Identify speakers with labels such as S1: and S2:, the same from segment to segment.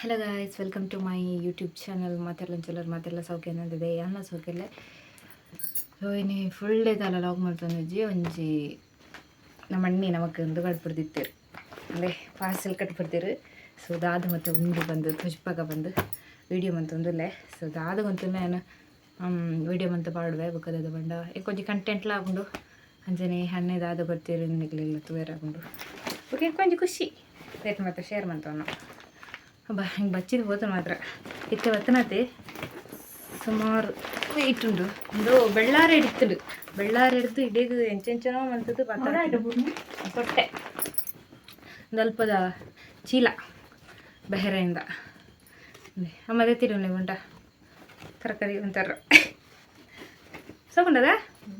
S1: Hello guys welcome to my YouTube channel ಮಾತೆಲ್ಲ ಚಲೋರು ಮಾತೆಲ್ಲ ಸೌಖ್ಯ ಅನ್ನೋದಿದೆ ಅನ್ನ ಸೌಖ್ಯಲ್ಲ ಸೊ ಇನ್ನು ಫುಲ್ ಡೇ ತಲ ಲಾಗ್ ಮಾಡ್ತಂದಿಜ್ಜಿ ಒಂಜಿ ನಮ್ಮ ಅಣ್ಣಿ ನಮಗೆ ಒಂದು ಕಟ್ಬಿಡ್ದಿತ್ತೇರು ಅಂದರೆ ಪಾರ್ಸೆಲ್ ಕಟ್ಬಿಡ್ತೀರು ಸೊ ದಾದ ಮತ್ತು ಉಂಡು ಬಂದು ತುಜ್ಪಾಗ ಬಂದು ವೀಡಿಯೋ ಮಂತ್ ಒಂದುಲ್ಲೆ. ಸೊ ದಾದ ಗೊಂತು ನಾನು ವೀಡಿಯೋ ಮಂತ್ ಪಾಡುವೆ ಬುಕ್ಕದ ಬಂಡ. ಕೊಂಚ ಕಂಟೆಂಟ್ಲ ಆಗೊಂಡು. ಅಂಜನೆ ಹಣ್ಣೆ ದಾದ ಬರ್ತೀರಿ ನಿಗ್ಲಿಲ್ಲ ತುವೇರ್ ಆಗುಂಡು ಓಕೆ ಕೊಂಚ ಖುಷಿ ರೇಟ್ ಮಾತ್ರ ಶೇರ್ ಮಂತವನು ಬ ಹಿಂಗೆ ಬಚ್ಚಿದ ಹೋತ ಮಾತ್ರ. ಇತ್ತೆ ಒತ್ತನತೆ. ಸುಮಾರು ಇಟ್ಟುಂಡು. ಒಂದು ಬೆಳ್ಳಾರ ಹಿಡಿತಡು. ಬೆಳ್ಳಾರ ಹಿಡಿದು ಇಡೀದು ಎಂಚೆಂಚನೋ ಮಂತದ್ದು ಕೊಟ್ಟೆ ಒಂದು ಅಲ್ಪದ ಚೀಲ ಬೆಹರೆಯಿಂದ. ಆಮೇಲೆ ತಿರುವನೆ ಉಂಟ ತರಕಾರಿ ಒಂಥರ. ಸಗೊಂಡದ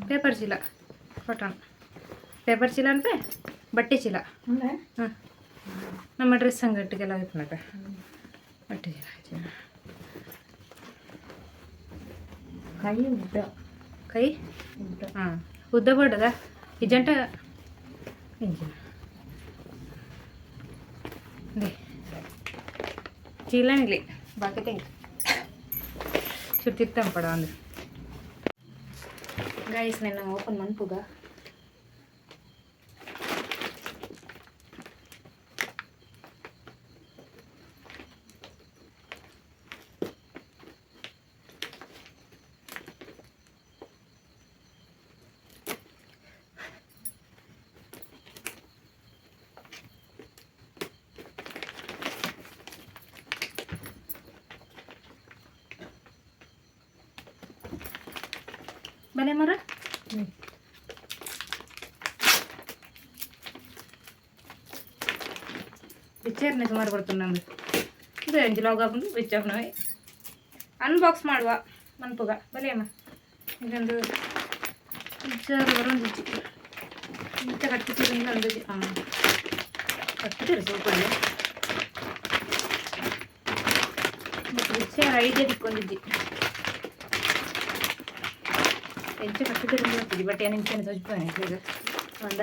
S1: ಪೇಪರ್ ಚೀಲ. ಕೊಟ್ಟಣ ಪೇಪರ್ ಚೀಲ ಅನ್ಪೆ ಬಟ್ಟೆ ಚೀಲ. ಹಾಂ ನಮ್ಮ ಡ್ರೆಸ್ ಅಂಗಟ್ಟಿಗೆಲ್ಲ ಇಟ್ನಕ ಬಟ್ಟೆ ಚೀಲ ಚೀಲ
S2: ಕೈ ಉದ್ದ
S1: ಕೈ
S2: ಉದ್ದ
S1: ಹಾಂ ಉದ್ದ ಬಡದ ಈ ಜಂಟ ಇಂಜಿನ ದೇ ಚೀಲನಿಲಿ ಬಾಕಿ ತೆಂಗಿ ಸುತ್ತಿತ್ತಂ ಪಡ ಒಂದು ಗೈಸ್ ನನ್ನ ಓಪನ್ ಮನ್ಪುಗ ಬಲೆ ಮರ ಪಿಕ್ಚರ್ನೇ ಸುಮಾರು ಬರ್ತದೆ ನಮ್ದು ಇದು ಎಂಜಿ ಲಾಗ್ ಹಾಕೊಂಡು ಪಿಕ್ಚರ್ ನಾವೇ ಅನ್ಬಾಕ್ಸ್ ಮಾಡುವ ಮನ್ಪುಗ ಬಲೆ ಅಮ್ಮ ಇದೊಂದು ಪಿಕ್ಚರ್ ಬರೋದು ಇಂಥ ಕಟ್ಟಿಸಿರಿಂದ ಒಂದು ಹಾಂ ಕಟ್ಟಿದ್ದೀರಿ ಸೂಪಲ್ಲಿ ಪಿಕ್ಚರ್ ಐಡಿಯಾ ತಿಕ್ಕೊಂಡಿದ್ದಿ ಹೆಚ್ಚು ಕಟ್ಟಿದ್ದರಿಂದ ಬರ್ತಿದ್ದಿ ಬಟ್ ಏನು ನಿಮಿಷ ಸ್ವಲ್ಪ ಈಗ ಒಂದ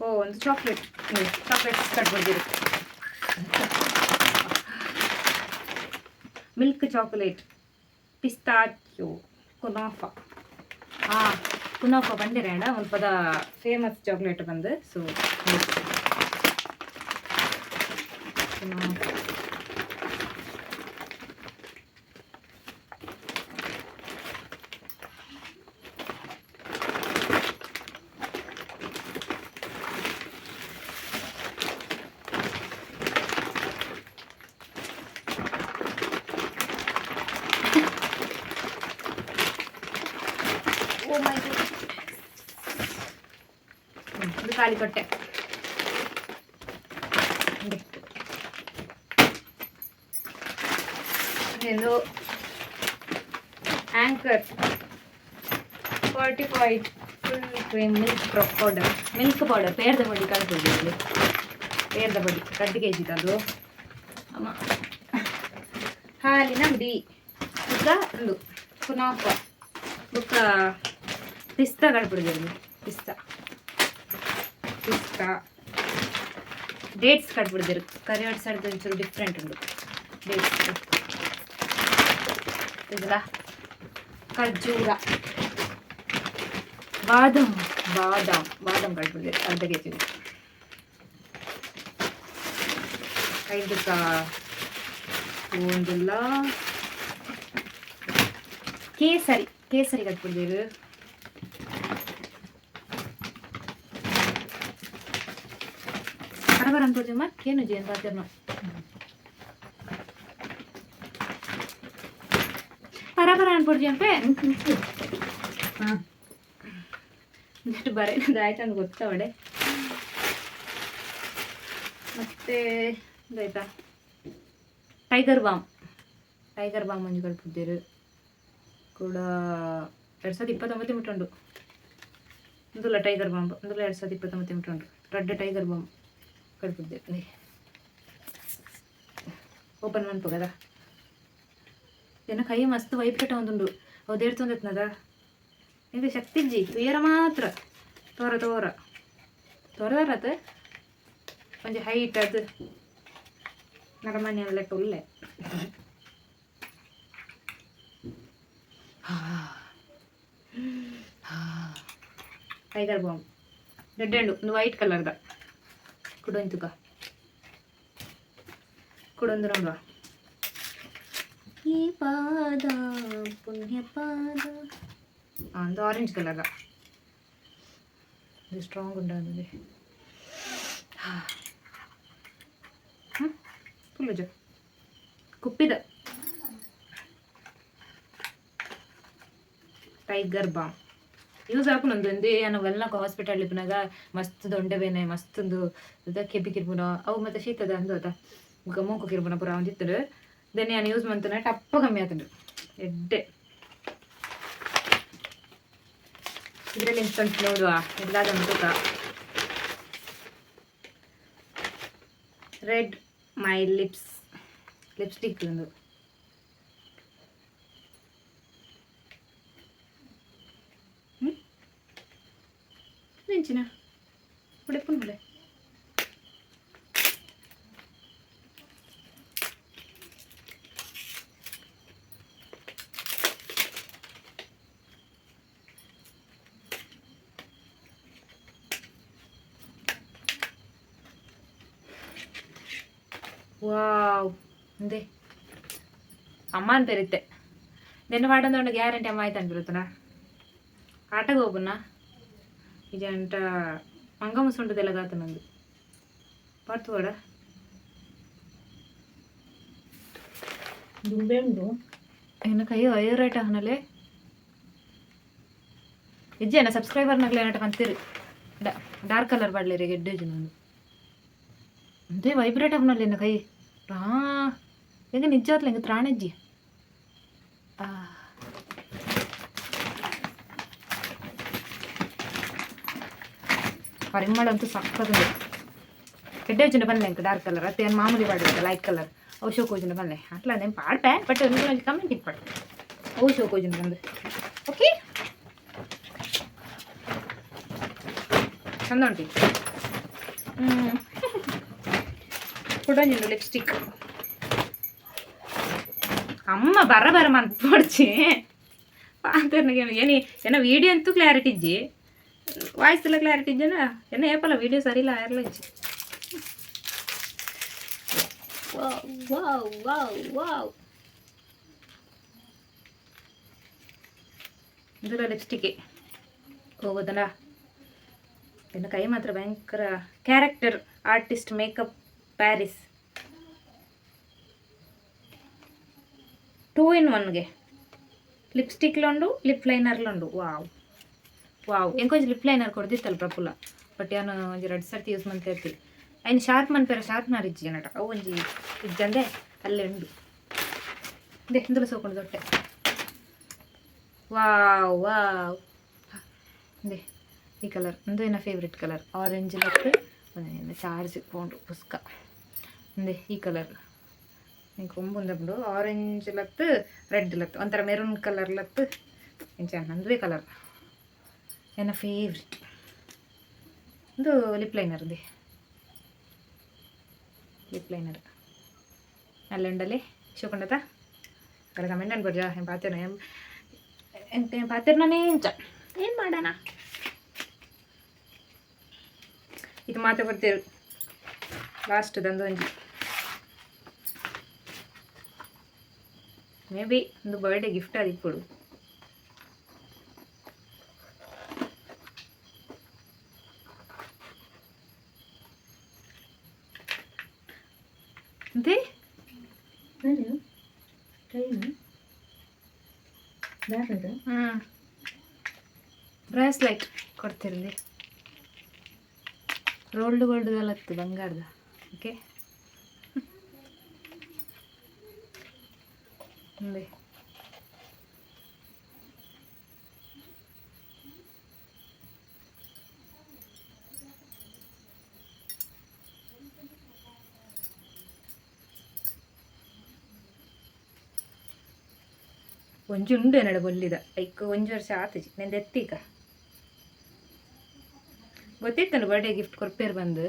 S1: ಓ ಒಂದು ಚಾಕ್ಲೇಟ್ ಚಾಕ್ಲೇಟ್ ಕಟ್ಬಿಡ್ತೀರಿ ಮಿಲ್ಕ್ ಚಾಕ್ಲೇಟ್ ಪಿಸ್ತಾಚ್ಯೋ ಕುನಾಫ ಹಾಂ ಕುನಾಫ ಬಂದಿರೇಣ ಸ್ವಲ್ಪದ ಫೇಮಸ್ ಚಾಕ್ಲೇಟ್ ಬಂದು ಸೊ ಕುನಾಫ ಓ ಮೈ ಇದು ಖಾಲಿ ಕೊಟ್ಟೆ ಇದೊಂದು Anchor fortified full cream milk powder milk powder ಪೇರ್ದ ಬಡಿ ಕಳ್ಬೋದು ಇಲ್ಲಿ ಪೇರ್ದ ಬಡಿ ಕಡ್ಡಿ ಕೆ ಜಿದು ಅದು ಅಮ್ಮ ಹಾಲಿನ ಬುಡಿ ಈಗ ಒಂದು ಕುನಾಫ ಬುಕ್ಕ ಪಿಸ್ತಾ ಕಡ್ಬಿಡಿದ್ರು ಪಿಸ್ತಾ ಪಿಸ್ತಾ ಡೇಟ್ಸ್ ಕಟ್ಬಿಡಿದ್ರು ಕರಿವಾಡ್ ಸೈಡ್ ಒಂಚೂರು ಡಿಫ್ರೆಂಟ್ ಉಂಟು ಡೇಟ್ಸ್ ಇದಲ್ಲ ಖರ್ಜೂರ ಬಾದಾಮ್ ಬಾದಾಮ್ ಬಾದಾಮ್ ಕಟ್ಬಿಡಿದ್ರು ಅರ್ಧ ಕೆ ಜಿ ಐದಕ್ಕ ಒಂದಿಲ್ಲ ಕೇಸರಿ ಕೇಸರಿ ಕಟ್ಬಿಡಿದ್ರು ಬರಬರ ಅನ್ಕೋತೀವಿ ಮತ್ತೆ ಏನು ಜೇನು ಬಾತಿರ್ನ ಬರಬರ ಅನ್ಕೊಡ್ತೀವಿ ಅಂಪೆ
S2: ಹಾಂ.
S1: ಒಂದಿಷ್ಟು ಬರೇನದು ಆಯ್ತು ಅಂತ ಗೊತ್ತವಡೆ ಮತ್ತೆ ಇದಾಯ್ತಾ? ಟೈಗರ್ ಬಾಮ್ ಟೈಗರ್ ಬಾಮ್ ಮಂಜುಗಳು ಬಿದ್ದಿರು ಕೂಡ ಎರಡು ಸಾವಿರದ ಇಪ್ಪತ್ತೊಂಬತ್ತು ಉಂಟು ಒಂದುಲ್ಲ ಟೈಗರ್ ಬಾಂಬ್ ಒಂದುಲ್ಲ ಎರಡು ಸಾವಿರದ ಇಪ್ಪತ್ತೊಂಬತ್ತು ಉಂಟು ರೆಡ್ ಟೈಗರ್ ಬಾಂಬ್ ಕಳ್ಪಿದ್ದೆ ಓಪನ್ ಮಾಡ್ತು కదా ಏನ ಕೈ ಮಸ್ತ್ ವೈಪ್ ಕಟ್ಟ ಒಂದುಂಡು ಅವು ದೇಡ್ ತೊಂದೈತ್ನದ ಇದು ಶಕ್ತಿ ಜಿ ತುಯರ ಮಾತ್ರ ತೋರ ತೋರ ತೋರದರದು ಒಂಜಿ ಹೈಟ್ ಅದು ನರಮನೆ ಲೆಕ್ಕ ಉಳ್ಳೆ ಟೈಗರ್ ಬಾಂಬ್ ರೆಡ್ ಅಂಡು ಒಂದು ವೈಟ್ ಕಲರ್ದ ಕುಡೊಂದು ತುಕ ಕುಡೊಂದು ನೋಡುವ ಈ ಪಾದ ಪುಣ್ಯ ಪಾದ ಒಂದು ಆರೆಂಜ್ ಕಲರ್ದ ಇದು ಸ್ಟ್ರಾಂಗ್ ಉಂಟಾಗಿದೆ ಫುಲ್ ಜ ಕುಪ್ಪಿದ. ಟೈಗರ್ ಬಾಮ್ ಯೂಸ್ ನಾನು ವೆಲ್ನಕ ಹಾಸ್ಪಿಟಲ್ ಇಪ್ಪನಾಗ ಮಸ್ತ್ ದೊಂಡೆ ಬೇನೆ ಮಸ್ತ್ ಒಂದು ಇದ ಕೆಬ್ಬಿ ಕಿರ್ಪುನ ಅವು ಮತ್ತೆ ಶೀತದ ಮೂಕು ಕಿರ್ಪುನ ಪುರ ಒಂದಿತ್ತರು ದೆನ್ ನಾನು ಯೂಸ್ ಮಾಡ್ತಾನೆ ಟಪ್ಪ ಕಮ್ಮಿ ಆತಂಡು ಎಡ್ಡೆ ಇದರಲ್ಲಿ ಇನ್ಸ್ಟಂಟ್ ನೋಡುವ ಎಲ್ಲಾದ ತೂಕ ರೆಡ್ ಮೈ ಲಿಪ್ಸ್ ಲಿಪ್ಸ್ಟಿಕ್ ಒಂದು ವಾವ್. ಅಂದೆ. ಅಮ್ಮ ಅಂತ ಇರುತ್ತೆ ನೆನ್ನೆ ಮಾಡೊಂದು ಗ್ಯಾರಂಟಿ ಅಮ್ಮ ಆಯ್ತು ಅನ್ಬಿರುತ್ತನ ಆಟಗೆ ಹೋಗುನ ಇದಂಟ ಮಂಗಮ್ಮ ಸುಂಡದೆಲ್ಲ ಗಾತು ನಂದು. ಬರ್ತು ಬೇಡ
S2: ದುಂಬೆ ಉಂಟು
S1: ಏನಕ್ಕೆ ಅಯ್ಯೋ ಅಯ್ಯೋ ರೇಟ್ ಅವನಲ್ಲಿ ಇಜ್ಜೇನ ಸಬ್ಸ್ಕ್ರೈಬರ್ನಾಗಲೇ ಏನಟ ಕಂತೀರಿ? ಡಾರ್ಕ್ ಕಲರ್ ಬಾಡ್ಲಿರಿ ಗೆಡ್ಡೆ ನಾನು అంతే వైబ్రేట్ అవ్వనాలి నేను కై రా ఇంకా నిజాట్లే ఇంక త్రాణజ్జి ಪರಿಮಳ ಅಂತೂ ಸಕ್ಕತ್ತದೆ ಎಡ್ಡೆ ಯೋಜನೆ ಬನ್ನಿ ಎಂಕ ಡಾರ್ಕ್ ಕಲರ್ ಅತ್ತೆ ಏನು ಮಾಮೂಲಿ ಮಾಡಿರುತ್ತೆ ಲೈಟ್ ಕಲರ್ ಔಷಧ ಯೋಜನೆ ಬನ್ನಿ ಅಟ್ಲ ನೇಮ್ ಪಾಡ್ಪೆ ಬಟ್ ಒಂದು ಕಮೆಂಟ್ ಇಟ್ಪಾಡು ಔಷಧ ಯೋಜನೆ ಬಂದು ಓಕೆ ಚಂದ ಉಂಟು ಹ್ಞೂ ಕುಡಂಜಿಂಡು ಲಿಪ್ಸ್ಟಿಕ್ ಅಮ್ಮ ಬರ ಬರ ಮಂತ್ ಪೋಡ್ಚಿ ಪಾಂತರ್ನಿಗೆ ಏನಿ ಏನೋ ವೀಡಿಯೋ ಅಂತೂ ಕ್ಲಾರಿಟಿ ಇಜ್ಜಿ. ವಾಯ್ಸ್ ಎಲ್ಲ ಕ್ಲಾರಿಟಿ ಇಜ್ಜನ ಏನ ಏಪಲ್ಲ ವೀಡಿಯೋ ಸರಿ ಇಲ್ಲ ಯಾರಲ್ಲ ಇಜ್ಜಿ. ವಾವ್ ವಾವ್ ವಾವ್ ಇದರ ಲಿಪ್ಸ್ಟಿಕ್ಕೆ ಹೋಗೋದಲ್ಲ. ಇನ್ನು ಕೈ ಮಾತ್ರ ಭಯಂಕರ character artist makeup Paris. Two in ಒನ್ಗೆ ಲಿಪ್ಸ್ಟಿಕ್ಲುಂಡು ಲಿಪ್ ಲೈನರ್ಲುಂಡು ವಾವ್ ವಾವ್ ಎಂಕೊಂಚ ಲಿಪ್ ಲೈನರ್ ಕೊಡ್ದಿತ್ತಲ್ಲ ಪ್ರಫುಲ್ಲ. ಬಟ್ ಏನು ಒಂಜಿ ಎರಡು ಸರ್ತಿ ಯೂಸ್ ಮಾಡ್ತಾ ಇರ್ತೀವಿ ಐನು ಶಾರ್ಪ್ ಮನ್ಪೇರ ಶಾರ್ಪ್ನರ್ ಇಜ್ಜಿ ನಟ ಅವು ಒಂಜಿ ಇಜ್ಜಂದೆ ಅಲ್ಲೇ ಉಂಡು ದೇ ಹಿಂದಲು ಸೋಕೊಂಡು ದೊಟ್ಟೆ. ವಾವ್ ವಾವ್ ದೇ ಈ ಕಲರ್ ಒಂದು ಏನ ಫೇವ್ರೆಟ್ ಕಲರ್ ಆರೆಂಜ್ ಮತ್ತು ಚಾರ್ಜ್ ಪೋಂಡು, ಪುಸ್ಕ. ಅಂದೆ ಈ ಕಲರ್ నీకు కొంబు ఉన్నప్పుడు ఆరెంజ్ లత్ రెడ్ లత్ ಒಂಥರ ಮೆರೂನ್ ಕಲರ್ ಲತ್ ಎಂಚ ನಂದುವೆ ಕಲರ್ ನನ್ನ ಫೇವ್ರೆಟ್ ಒಂದು ಲಿಪ್ ಲೈನರ್ ಇದೆ ಲಿಪ್ ಲೈನರ್ ಅಲ್ಲುಂಡಲ್ಲಿ ಶೋಕೊಂಡತ ಕಡೆ ಕಮೆಂಟ್ ಅನ್ಬೋಡ್ಜ ಏನು ಪಾತಿರ್ನ ಎಂತ ಏನು ಪಾತಿರ್ನೇ ಇಂಚ ಏನು ಮಾಡೋಣ ಇದು ಮಾತ್ರ ಬರ್ತೀರು ಲಾಸ್ಟ್ ದಂದು ಒಂಜಿ ಮೇ ಬಿ ಒಂದು ಬರ್ಡೇ ಗಿಫ್ಟ್ ಅದು ಇಪ್ಪಡು ಅಂತೆ
S2: ಸರಿ ಟೈಮ್ ಬ್ಯಾರದ
S1: ಹಾಂ ಬ್ರೇಸ್ಲೈಟ್ ಕೊಡ್ತಿರಲಿ ರೋಲ್ಡ್ ಗೋಲ್ಡ್ ಹತ್ತು ಬಂಗಾರದ ಓಕೆ ಮುಂದೆ ಒಂಜಿ ಉಂಡು ಎನ್ನಡ ಬೊಲ್ಲಿದ ಐಕ್ ಒಂಜಿ ವರ್ಷ ಆತಜಿ ನೆಂದು ಎತ್ತೀಗ ಗೊತ್ತಿತ್ತಲ್ಲ ಬರ್ಡೇ ಗಿಫ್ಟ್ ಕೊರ್ಪೇರು ಬಂದು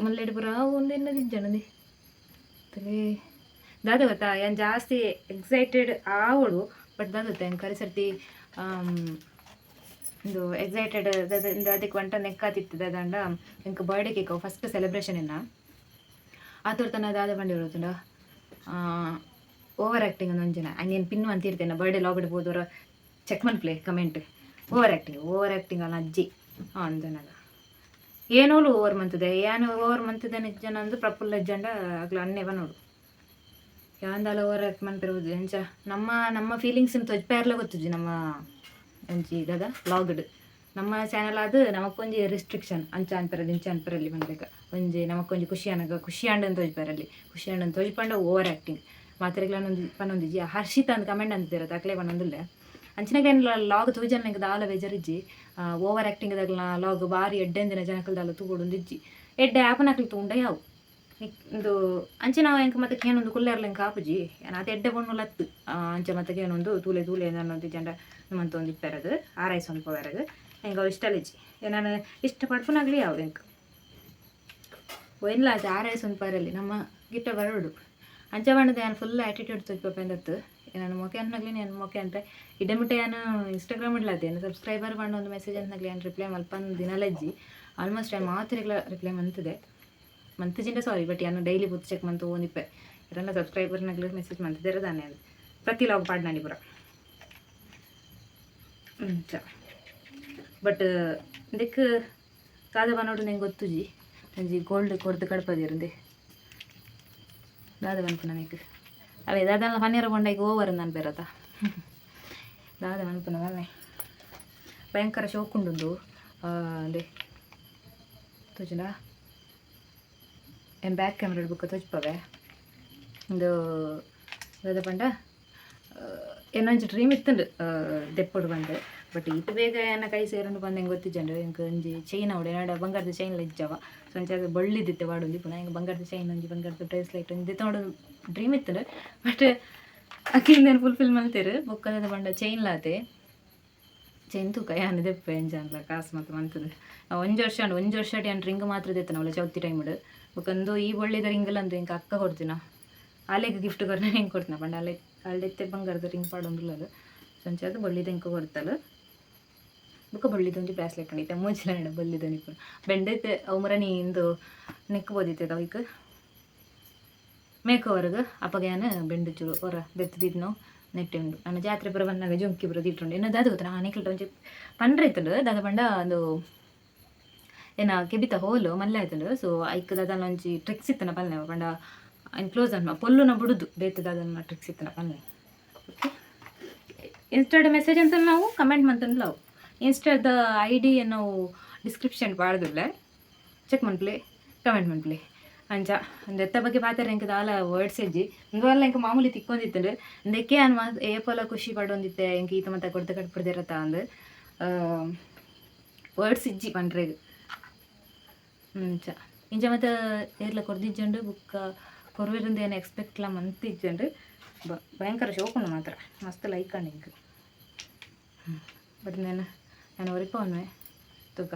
S1: ಮಲ್ಲೆಡು ಬರ ಒಂದು ಎನ್ನದಿ ಜನದಿ ತಲೆ ದಾದ ಗೊತ್ತಾ? ಏನು ಜಾಸ್ತಿ ಎಕ್ಸೈಟೆಡ್ ಆವಳು ಬಟ್ ದಾದ ಗೊತ್ತಾ ಹೆಂಗೆ ಸರ್ತಿ ಇದು ಎಕ್ಸೈಟೆಡ್ ಅದಕ್ಕೆ ಒಂಟ ನೆಕ್ಕಾತಿತ್ತು ದಾದಂಡ ಎಂಕ ಬರ್ಡೇ ಕೇಕ್ ಫಸ್ಟ್ ಸೆಲೆಬ್ರೇಷನ್ ಇನ್ನ. ಆತುರ ತನ ದಾದ ಬಂಡಿ ಬರುತ್ತಂಡ ಓವರ್ ಆ್ಯಕ್ಟಿಂಗ್ ಒಂದೊಂದು ಜನ. ಹಂಗೇನು ಪಿನ್ ಅಂತ ಇರ್ತೇನೆ ಬರ್ಡೇ ಲಾಗ್ ಅವರ. Check play comment over acting over acting ಅಲ್ಲ ಅಜ್ಜಿ ಹಾಂ ಅಂದನಗ ಏನೋಳು ಓವರ್ ಮಂತದೆ ಏನು ಓವರ್ ಮಂತದೆ ನಿಜ ಅಂದ್ರೆ ಅಂದು ಪ್ರಫುಲ್ಲ ಜಂಡ ಆಗ್ಲ ಅನ್ನೇವ ನೋಡು. ಯಾಂದಲ್ಲ ಓವರ್ ಆ್ಯಕ್ಟ್ ಮನ್ಪಿರ್ಬೋದು ಎಂಚ ನಮ್ಮ ನಮ್ಮ ಫೀಲಿಂಗ್ಸ್ ತೊಜ್ಪೇರ್ಲ ಗೊತ್ತುಜಿ ನಮ್ಮ ಒಂಜಿ ಇದಾದ ಲಾಗ್ಡ್. ನಮ್ಮ ಚಾನಲ್ ಅದು ನಮಕೊಂಜಿ ರಿಸ್ಟ್ರಿಕ್ಷನ್ ಅಂಚ ಅನ್ಪರಲ್ಲಿ ಇಂಚ ಅನ್ಪರಲ್ಲಿ ಬಂದಾಗ ಒಂಜಿ ನಮಕೊಂಜಿ ಖುಷಿ ಅನಗ ಖುಷಿ ಅಂಡನ್ ತೋಜ್ಪಾರಲ್ಲಿ. ಖುಷಿ ಅಂಡನ್ ತೋಜ್ಪಂಡ ಓವರ್ ಆ್ಯಕ್ಟಿಂಗ್ ಮಾತ್ರೆಗಳನ್ನೊಂದು ಪನ್ನೊಂದಿಜಿ ಹರ್ಷಿತ ಅಂತ ಕಮೆಂಟ್ ಅಂತಿದ್ದೀರ ತಕ್ಲೆ ಪನ್ನೊಂದಿಲ್ಲ ಅಂಚಿನಾಗ ಲಾಗ್ ತೂಜನ್ ನಂಗೆ ದಾಲ ಬೇಜಾರಿಜ್ಜಿ. ಓವರ್ ಆ್ಯಕ್ಟಿಂಗ್ ದಾಗ್ಲ ಲಾಗ್ ಬಾರಿ ಎಡ್ಡೆಂದಿನ ಜನಕಲ್ ದಾಲ ತೂಗೊಡೊಂದಿಜ್ಜಿ. ಎಡ್ಡೆ ಆಪನಕ್ಲು ತೂಂಡ ಯಾವು? ಇದು ಅಂಚೆ ನಾವು ಎಂಕ ಮತ್ತೆ ಕೇನೊಂದು ಕುಲ್ಲರ್ಲ ಎಂಕ ಆಪುಜಿ. ಅದು ಎಡ್ಡೆ ಬಣ್ಣ ಲತ್ತು ಅಂಚೆ ಮತ್ತೆ ಕೇನೊಂದು ತೂಲೆ ತೂಲೆ ಅನ್ನೋದು ಜಂಡ ನಮ್ಮಂತ ಒಂದು ಇಪ್ಪೆರದು, ಆರೈಸ್ ಒಂದು ಪವೆರದು. ಹೆಂಗೆ ಅವು ಇಷ್ಟಲಿಜ್ಜಿ ನಾನು ಇಷ್ಟಪಡ್ಪುನಾಗ್ಲಿ ಯಾವ್ದು ಎಂಕ ಒಯ್ಲ ಅದು ಆರೈಸ್ ಒಂದು ಪರಲ್ಲಿ ನಮ್ಮ ಗಿಟ್ಟ ಬರಡು. ಅಂಚೆ ಬಣ್ಣದ ಏನು ಫುಲ್ ಆ್ಯಟಿಟ್ಯೂಡ್ ತೊಯ್ಪಂದತ್ತು ನಾನು ಮೊಕೆ ಅನ್ನಾಗ್ಲಿ ನಾನು ಮೊಕೆ ಅಂತ ಇಡಮಿಟ ಏನು ಇನ್ಸ್ಟಾಗ್ರಾಮ್ ಇಡ್ಲಾತೇನು ಸಬ್ಸ್ಕ್ರೈಬರ್ ಬಣ್ಣ ಒಂದು ಮೆಸೇಜ್ ಅಂತಾಗ್ಲಿ ಏನು ರಿಪ್ಲೈ ಮಲ್ಪಂದು ದಿನಲಜ್ಜಿ. ಆಲ್ಮೋಸ್ಟ್ ಟೈಮ್ ಮಾತ್ರ ರಿಪ್ಲೈ ಮಂತದೆ ಮಂತಜಿಂದ ಸಾರಿ ಬಟ್ ಏನು ಡೈಲಿ ಬುತ್ ಚೆಕ್ ಮಂತು ಓನಿಪ್ಪೆ ಇದೆಲ್ಲ ಸಬ್ಸ್ಕ್ರೈಬರ್ನಾಗ್ಲಿ ಮೆಸೇಜ್ ಮಂತಿದ್ದೀರ ತಾನೇ ಅದು. ಪ್ರತಿ ಲಾಗ್ ಪಾಡ್ ನಾನಿ ಹ್ಞೂ ಬಟ್ ಇದಕ್ಕೆ ಕಾದ ನೋಡು ನಂಗೆ ಗೊತ್ತುಜಿ ಒಂಜಿ ಗೋಲ್ಡ್ ಕೊಡ್ದು ಕಡ್ಪದಿರಂದೆ ದಾದ ಬಂತು ನನಗೆ ಅವೇ ದಾದ ಮನೆಯರ ಕೊಂಡಾಗಿ ಓವರ್ ನಾನು ಬೇರತ ದಾದ ಅನ್ಪುನ ನಾನೇ. ಭಯಂಕರ ಶೋಕುಂಡು ಅಂದೆ. ತೋಜನ? ಏನು ಬ್ಯಾಕ್ ಕ್ಯಾಮ್ರಾ ಇಡ್ಬೇಕು ತೋಜ್ಪವೆ ಒಂದು ದಾದ ಪಂಡ ಏನೊಂಚು ಡ್ರೀಮ್ ಇತ್ತುಂಡು ದೆಪ್ಪಡು ಬಂದು. ಬಟ್ ಈತ ಬೇಗ ಏನ ಕೈ ಸೇರಂಡು ಬಂದು ಹೆಂಗೆ ಗೊತ್ತಿಜ್ಜಂಡು ಹೆಂಗೆ ಒಂಜಿ ಚೈನ್ ಅವಡೆ ನಾಡ ಬಂಗಾರದ ಚೈನ್ ಇಜ್ಜವ. ಸೊ ಅಂಚೆ ಅದು ಬಳ್ಳಿದಿತ್ತೆ ವಾಡುಂದು ಪುನಃ ಹಿಂಗೆ ಬಂಗಾರದ ಚೈನ್ ಒಂಜಿ ಬಂಗಾರದ ಬ್ರೇಸ್ಲೈಟ್ ಒಂದು ತೊಗೊಂಡು ಡ್ರೀಮ್ ಇತ್ತು ಬಟ್ ಅಕ್ಕಿಂದೇನು ಫುಲ್ಫಿಲ್ ಮಲ್ತೀರು ಬೊಕ್ಕದ ಬಂಡ ಚೈನ್ ಲಾತೆ ಚೈನ್ ತೂಕ ಅನ್ನದೇ ದೆಪ್ಪೆ ಎಂಜ ಕಾಸ್ ಮತ್ತು ಮಂತದ ಒಂದು ವರ್ಷ ಉಂಡು ಒಂದು ವರ್ಷ ಏನು ರಿಂಗ್ ಮಾತ್ರ ದೆತ್ತನ ಅವಳ ಚೌತಿ ಟೈಮ್ ಬೊಕಂದು ಈ ಒಳ್ಳೆದ ರಿಂಗಲ್ಲ ಅಂದ್ರೆ ಇಂಕ ಅಕ್ಕ ಕೊಡ್ತೀನ ಆಲೆಗೆ ಗಿಫ್ಟ್ ಕೊರ್ನ ಹೆಂಗೆ ಕೊಡ್ತೀನ, ಪಂಡ ಅಲೆ ಅಲ್ಲೆತ್ತೆ ಬಂಗಾರದ ರಿಂಗ್ ಪಾಡೊಂದಿಲ್ಲ ಅದು. ಸಂಚೆ ಅದು ಬಳ್ಳಿದ ಹೆಂಗೆ ಕೊಡ್ತಲ್ಲ ಬುಕ್ಕ ಬಳ್ಳಿದೊಂದು ಬ್ರಾಸ್ಲೆಟ್ ಕಂಡಿತ್ತೆ, ಮೂಜಿಲ ನಡ ಬಳ್ಳಿದ ನಿಪ್ಪು ಬೆಂಡೈತೆ ಅವಮರ ನೀ ಇಂದು ನೆಕ್ ಬೋದಿತ್ತೆ ಅವಕ್ಕೆ ಅಪ್ಪಗ ಯಾನ ಬೆಂಡು ಚೂರು ಹೊರ ಬೆತ್ತದಿದ್ನು ನೆಟ್ಟೆ ಉಂಡು ನನ್ನ ಜಾತ್ರೆ ಪುರ ಬಂದಾಗ ಜುಂಕಿ ಬರೋದು ತಿಟ್ಟುಂಡು ಇನ್ನು ದಾದ ಗೊತ್ತಾ ನಾನು ಕೆಲಟ ಒಂಚಿ ಪಂಡ್ರೆ ಇತ್ತುಂಡು ದಾದ ಪಂಡ ಒಂದು ಏನ ಕೆಬಿತ ಹೋಲು, ಮಲ್ಲೆ ಆಯ್ತುಂಡು ಸೊ ಐಕ್ ದಾದ ಒಂಚಿ ಟ್ರಿಕ್ಸ್ ಇತ್ತನ ಪಲ್ಲೆ. ಪಂಡ ಐನ್ ಕ್ಲೋಸ್ ಅನ್ನ ಪೊಲ್ಲುನ ಬಿಡುದು. ಬೇತೆ ದಾದನ ಟ್ರಿಕ್ಸ್ ಇತ್ತನ ಪಲ್ಲೆ. ಇನ್ಸ್ಟಾದ ಮೆಸೇಜ್ ಅಂತ ನಾವು ಕಮೆಂಟ್ ಮಂತಂದು ನಾವು. ಇನ್ಸ್ಟಾದ ಐ ಡಿ ನಾವು ಡಿಸ್ಕ್ರಿಪ್ಷನ್ ಪಾಡ್ದಿಲ್ಲ ಚೆಕ್ ಮನ್ಪ್ಲೆ ಕಮೆಂಟ್ ಮನ್ಪ್ಲೆ ಅಂಚ ಒಂದು ಎತ್ತ ಬಗ್ಗೆ ಪಾತಾರೆ ಎಂಕ ದಾಲ ವರ್ಡ್ಸ್ ಎಜ್ಜಿ ಇಂಗವೆಲ್ಲ ಎಂಕ ಮಾಮೂಲಿ ತಿಕ್ಕೊಂದಿತ್ತಂಡು ಇಂದಕ್ಕೆ ಅನ್ ಮಾ ಏಪಲ ಖುಷಿ ಪಡೊಂದಿತ್ತೆ ಎಂಕ ಈತ ಮತ್ತೆ ಕೊಡ್ತ ಕಟ್ಬಿಡ್ದಿರತ್ತ ಅಂದು. ವರ್ಡ್ಸ್ ಇಜ್ಜಿ ಪಂಡ್ರೆಗ್ ಹ್ಞೂಚ ಇಂಚ ಮತ್ತೆ ಏರ್ಲ ಕೊರ್ದಿಜ್ಜಂಡು ಬುಕ್ಕ ಕೊರ್ವಿರಿಂದ ಏನು ಎಕ್ಸ್ಪೆಕ್ಟ್ಲ ಮಂತಿಜ್ಜಂಡು. ಬ, ಭಯಂಕರ ಶೋಕುಂಡು ಮಾತ್ರ. ಮಸ್ತ್ ಲೈಕ್ ಅಂಡು ಇಂಕ ಬಟ್ ನಾನು ನಾನು ಒರಿಪವನ್ವೆ ತೂಕ.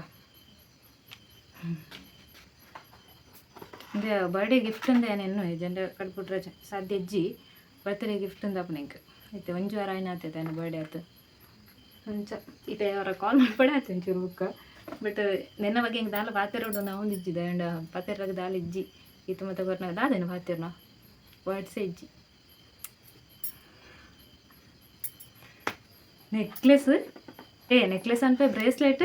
S1: ಇಂದೆ ಬರ್ಡೇ ಗಿಫ್ಟ್ ಅಂದ ಏನು ಜಂಡ ಕಟ್ಬಿಟ್ರೆ ಸಾಧ್ಯ ಅಜ್ಜಿ ಬರ್ತ್ಡೇ ಗಿಫ್ಟ್ ಅಂದ ಅಪ್ಪನ ಇಂಕ ಐತೆ ಒಂಜು ವಾರ ಏನು ಆತೈತೆ ನನ್ನ ಬರ್ಡೇ ಆಯ್ತು ಒಂಚ ಈಗ ಅವರ ಕಾಲ್ ಮಾಡ್ಬೇಡ ಆಯ್ತು ಒಂಚೂರು ಬುಕ್ಕ ಬಟ್ ನಿನ್ನ ಬಗ್ಗೆ ಹಿಂಗೆ ದಾಲ ಬಾತಿರೋಡು ನಾವು ಇಜ್ಜಿದೆ, ಅಂಡ ಪಾತೆರಾಗ ದಾಲ ಇಜ್ಜಿ. ಈತ ಮತ್ತೆ ಬರ್ನಾಗ ದಾದೇನು ಪಾತೆರ್ನ ವರ್ಡ್ಸೇ ಇಜ್ಜಿ. ನೆಕ್ಲೆಸ್ ಏ ನೆಕ್ಲೆಸ್ ಅಂತ ಬ್ರೇಸ್ಲೆಟ್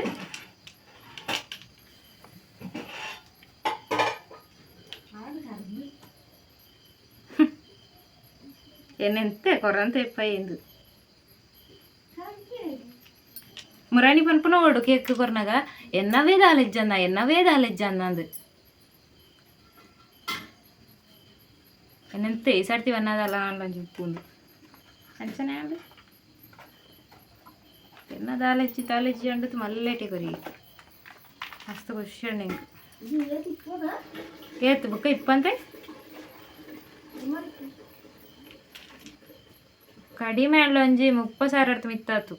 S1: ಎನ್ನೆಂತೆ ಕೊರಂತೆ ಪೈಂದು ಮುರಾಣಿ ಪನ್ಪುನ ಓಡು ಕೇಕ್ ಕೊರ್ನಾಗ ಎನ್ನವೇ ದಾಲೆಜ್ಜನ್ನ ಎನ್ನವೇ ದಾಲೆಜ್ಜನ್ನ ಅಂದು ಎನ್ನೆಂತೆ ಈಸಾಡ್ತೀವಿ ಅನ್ನೋದಲ್ಲ ಅಂಜು ಪೂಂದು ಅಂಚನೆ ಅಂದು ಎನ್ನ ದಾಲೆಜ್ಜಿ ದಾಲೆಜ್ಜಿ ಅಂಡದು ಮಲ್ಲೇಟಿ ಕೊರಿ ಮಸ್ತ್ ಖುಷಿ ಅಂಡು ಹಿಂಗೆ
S2: ಇದು ಏತಿ ಪೋದ
S1: ಏತ್ ಬುಕ್ಕ ಇಪ್ಪಂತೆ ಕಡಿಮೆ ಅಲ್ಲ ಒಂಜಿ ಮುಪ್ಪ ಸಾವಿರ ಮಿತ್ತಾತು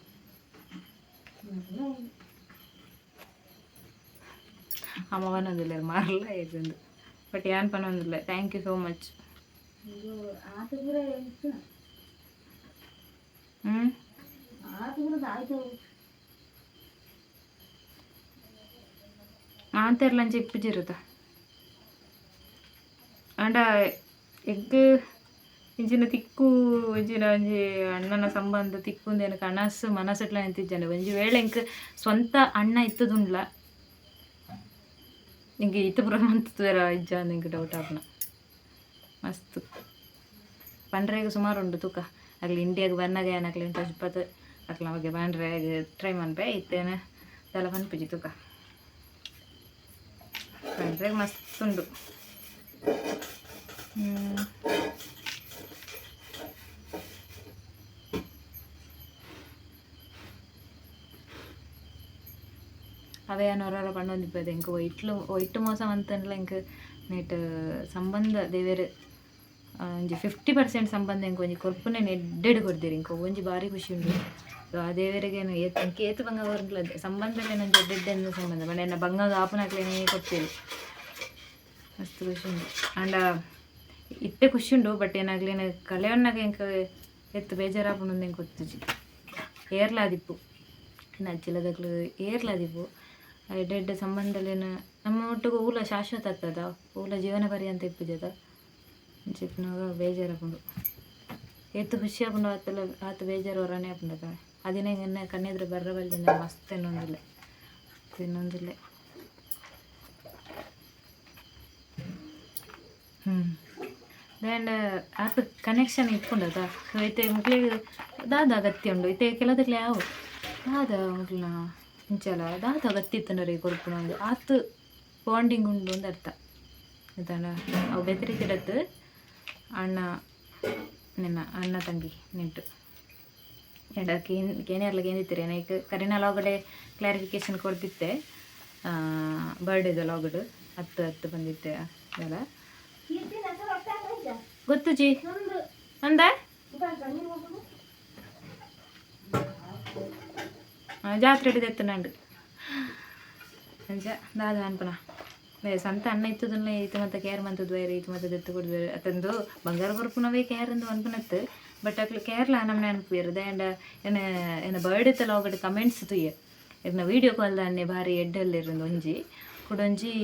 S1: ಅಮ್ಮ ಪನ್ನೊಂದಿಲ್ಲ ಮಾರಲ್ಲ ಇದೊಂದು ಬಟ್ ಏನ್ ಪನ್ನೊಂದಿಲ್ಲ ಥ್ಯಾಂಕ್ ಯು ಸೋ ಮಚ್ ಮಾಂತೆರ್ಲಂಚ ಇಪ್ಪುಜಿರುತ್ತ ಅಂಡ ಎಗ್ ಇಂಚಿನ ತಿಕ್ಕು, ಇಂಚಿನ ಒಂಜಿ ಅಣ್ಣನ ಸಂಬಂಧ ತಿಕ್ಕುಂದೇನು ಕನಸು ಮನಸ್ಸಟ್ಲ ನಿಂತಿದ್ದಾನೆ ಒಂಜಿ ವೇಳೆ ಇಂಕ್ ಸ್ವಂತ ಅಣ್ಣ ಇತ್ತದುಂಡ್ಲ, ನಿಂಗೆ ಇತ್ತು ಪುರ ಮಂತುದರ ಇಜ್ಜ ನಿಂಗೆ ಡೌಟ್ ಆಪನ ಮಸ್ತ್. ಪಂಡ್ರೆಗ್ ಸುಮಾರು ಉಂಡು ತೂಕ. ಅಲ್ಲಿ ಇಂಡಿಯಾಗ ಬನ್ನಾಗ ಏನಾಗಲಿ ಅಂತ ಇಪ್ಪತ್ತು ಅಕ್ಲ ಅವಾಗ ಪಂಡ್ರೆಗ್ ಟ್ರೈ ಮನ್ಪೆ ಇತ್ತೇನೆ. ದಲ ಬಂದ್ಬಿಜಿ ತೂಕ. ಪಂಡ್ರೆಗ್ ಮಸ್ತ್ ಉಂಡು. ಹ್ಮ್. ಅವೇ ನೊರರ ಪಣ್ಣೊಂದಿಪ್ಪದು ಎಂಕ್ ಒಯ್ಟ್ಲು ಒಯ್ಟ್ ಮೋಸ ಮಂತನ್ಲ ಎಂಕ್ ನೆಟ್ ಸಂಬಂಧ ದೇವೇರು ಆ, ಒಂಜಿ ಫಿಫ್ಟಿ ಪರ್ಸೆಂಟ್ ಸಂಬಂಧ ಎಂಕ್ ಒಂಜಿ ಕೊರ್ಪುನೆ ನೆಡ್ಡೆಡ್ ಕೊಡ್ದೇರಿ ಇಂಕ ಒಂಜಿ ಬಾರಿ ಖುಷಿ ಉಂಡು ಸೊ ಆ ದೇವರಿಗೇನು ಏತ್ ಎಂಕ್ ಏತು ಬಂಗ ಬರ್ಲ ಸಂಬಂಧನೇ ನಂಜಿ ಎಡ್ಡೆಡ್ಡೆಂದು ಸಂಬಂಧ ಬಣ್ಣ ಎನ್ನ ಬಂಗಾಗ ಆಪನಾಕ್ಲೇನೇ ಕೊಡ್ತೇವೆ ಮಸ್ತ್ ಖುಷಿ ಉಂಡು ಆಂಡ ಇತ್ತೆ ಖುಷಿ ಉಂಡು ಬಟ್ ಏನಾಗ್ಲೇನು ಕಲೆಯನ್ನಾಗ ಎಂಕ ಎತ್ತು ಬೇಜಾರಾಪುಂಡು ಎಂಕ್ ಗೊತ್ತುಜಿ ಏರ್ಲಾದಿಪ್ಪು ನಜ್ಜಿಲದಕ್ಲು ಏರ್ಲಾದಿಪ್ಪು ಎಡ್ಡೆಡ್ಡೆ ಸಂಬಂಧದಲ್ಲಿ ನಮ್ಮ ಒಟ್ಟಿಗೆ ಊಲ ಶಾಶ್ವತ ಆಗ್ತದ. ಊಲ ಜೀವನ ಪರ್ಯಂತ ಇಪ್ಪುಜದ. ಚಿಕ್ಕನಾಗ ಬೇಜಾರಾಪುಂಡು ಎತ್ತು ಖುಷಿ ಆಪುಂಡು ಆತಲ್ಲ ಆತ ಬೇಜಾರು ಹೊರನೇ ಆಪುಂಡದ ಅದಿನೇ ಇನ್ನೇ ಕಣ್ಣೆದ್ರೆ ಬರಬಲ್ಲ ಮಸ್ತ್ ಇನ್ನೊಂದಿಲ್ಲ ಇನ್ನೊಂದಿಲ್ಲ ಹ್ಞೂ ಆ್ಯಂಡ್ ಆತ ಕನೆಕ್ಷನ್ ಇಟ್ಕೊಂಡದ. ಐತೆ ಮಕ್ಳಿಗೆ ದಾದ ಅಗತ್ಯ ಉಂಡು ಐತೆ ಕೆಲವದಕ್ಕೆ ಯಾವ? ದಾದ ಮಕ್ಳನ್ನ? ಇಂಚಲ ದಾತ ಅಗತ್ಯ ಇತ್ತನರಿ ಕೊರ್ಪುನ ಒಂದು. ಆತು ಬಾಂಡಿಂಗ್ ಉಂಡು ಒಂದು ಅರ್ಥ. ಆಯ್ತಣ್ಣ ಅವು ಬೆತ್ತರಿತಿಡತ್ತು ಅಣ್ಣ ನಿನ್ನ ಅಣ್ಣ ತಂಗಿ ನಿಂಟು. ಎಡ ಕೇನ್ ಕೇನೇರ್ಲ ಕೇಂದಿತ್ತೀರಿ ನೈಕ್ ಕರಿನ ಲಾಗಡೆ ಕ್ಲಾರಿಫಿಕೇಶನ್ ಕೊಡ್ತಿತ್ತೆ. ಬರ್ಡೇದ ಲಾಗಡು. ಹತ್ತು ಹತ್ತು ಬಂದಿತ್ತೆ ಅದೆಲ್ಲ ಗೊತ್ತು ಜಿ? ಅಂದ? జాతరెడ్డి తెత్తున్నాడు ದಾದ దాదా ಬೇ ಸಂತ ಅಣ್ಣ ಇತ್ತದನ್ನ ಈತ ಮತ್ತೆ ಕೇರ್ ಮಂತದ್ ಬೇರೆ ಈತ ಮತ್ತೆ ದತ್ತು ಕೊಡ್ದು ಅತಂದು ಬಂಗಾರ ಬರ್ಪುನವೇ ಕೇರ್ ಅಂದು ಅನ್ಕೊನತ್ತು ಬಟ್ ಅಕ್ಲು ಕೇರ್ಲ ನಮ್ಮನೆ ಅನ್ಪಿಯರ್ ದಾಂಡ ಏನ ಏನ ಬರ್ಡ್ ಇತ್ತಲ್ಲ ಒಗಡೆ ಕಮೆಂಟ್ಸ್ ತುಯ್ಯ. ಈಗ ನಾ ವೀಡಿಯೋ ಕಾಲ್ ದಾನೆ ಭಾರಿ ಎಡ್ಡಲ್ಲಿರೋದು ಒಂಜಿ. ಕುಡೊಂಜಿ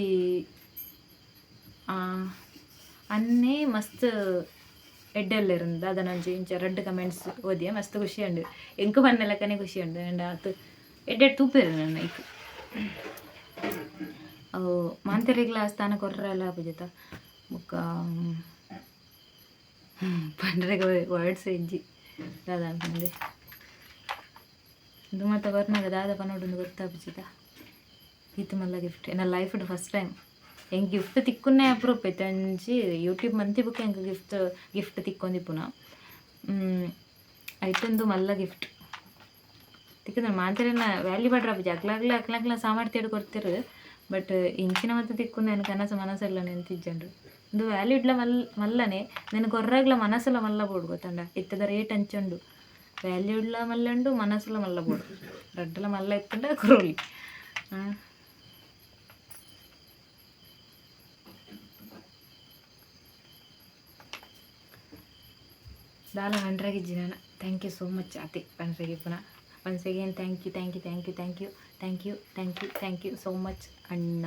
S1: ಅನ್ನೇ ಮಸ್ತ್ എഡ്ഡെല്ലായിരുന്നു അതാണെന്ന് വെച്ചാൽ രണ്ട് കമൻറ്റ്സ് ഓതിയ മസ്ത് ഖുഷിയുണ്ട് എനിക്ക് പന്നലക്കനെ ഖുഷിയുണ്ട് എൻ്റെ അകത്ത് എഡ്ഡെ തൂപ്പരുന്നു എനിക്ക് ಓ ಮಾಂತರಿ ಗ್ಲಾಸ್ ತಾನ ಕೊರ್ರಲ್ಲ ಪೂಜಿತ ಮುಕ್ಕ ಪಂಡ್ರೆಗ ವರ್ಡ್ಸ್ ಎಜ್ಜಿ ದಾದ ಅಂತಂದೆ ಇದು ಮತ್ತೆ ಬರ್ನಾಗ ದಾದ ಪನ್ನೋಡೊಂದು ಗೊತ್ತಾ ಪೂಜಿತ ಈತು ಮಲ್ಲ ಗಿಫ್ಟ್ ನನ್ನ ಲೈಫ್ಡ್ ಫಸ್ಟ್ ಟೈಮ್ ತಿಕ್ಕುನ್ನೇ ಅಪ್ರೂಪ್ ಐತೆ ಅಂಜಿ ಯೂಟ್ಯೂಬ್ ಮಂತಿ ಬುಕ್ ಹೆಂಗೆ ಗಿಫ್ಟ್ ಗಿಫ್ಟ್ ತಿಕ್ಕೊಂದಿಪ್ಪುನ ಐತಂದು ಮಲ್ಲ ಗಿಫ್ಟ್ ತಿಕ್ಕದ ಮಾತಾಡಿನ ವ್ಯಾಲ್ಯೂ ಬಡ್ರ ಅಪ್ಪ ಅಕ್ಲಾಗ್ಲ ಸಾಮಾರ್ ತೇಡು ಕೊಡ್ತಿರು. ಬಟ್ ಇಂಚಿನ ಮತ್ತೆ ತಿಕ್ಕು ನಾನು ಕನಸು ಮನಸ್ಸೆಲ್ಲ ಜನರು ಒಂದು ವ್ಯಾಲ್ಯೂ ಇಡ್ಲ ಮಲ್, ಮಲ್ಲನೆ, ನನಗೆ ಹೊರಗ್ಲ ಮನಸ್ಸಲ್ಲ ಮಲ್ಲ ಬೋಡು ಗೊತ್ತಂಡ? ಇತ್ತದ ರೇಟ್ ಅಂಚುಂಡು. ವ್ಯಾಲ್ಯೂ ಇಡ್ಲ ಮಲ್ಲಂಡು, ಮನಸ್ಸಲ್ಲ ಮಲ್ಲ ಬೋಡು ರಡ್ಡಲ ಮಲ್ಲ ಇತ್ತಂಡ, ಕುರೋಲಿ. ದಾಲ ಪಂಡ್ರಾಗಿಜ್ಜಿ ನಾನು. ಥ್ಯಾಂಕ್ ಯು ಸೋ ಮಚ್ ಅತಿ. ಪನ್ಸೆಗೆ ಪುನಃ. Once again thank you thank you thank you thank you thank you thank you thank you so much ಅಣ್ಣ.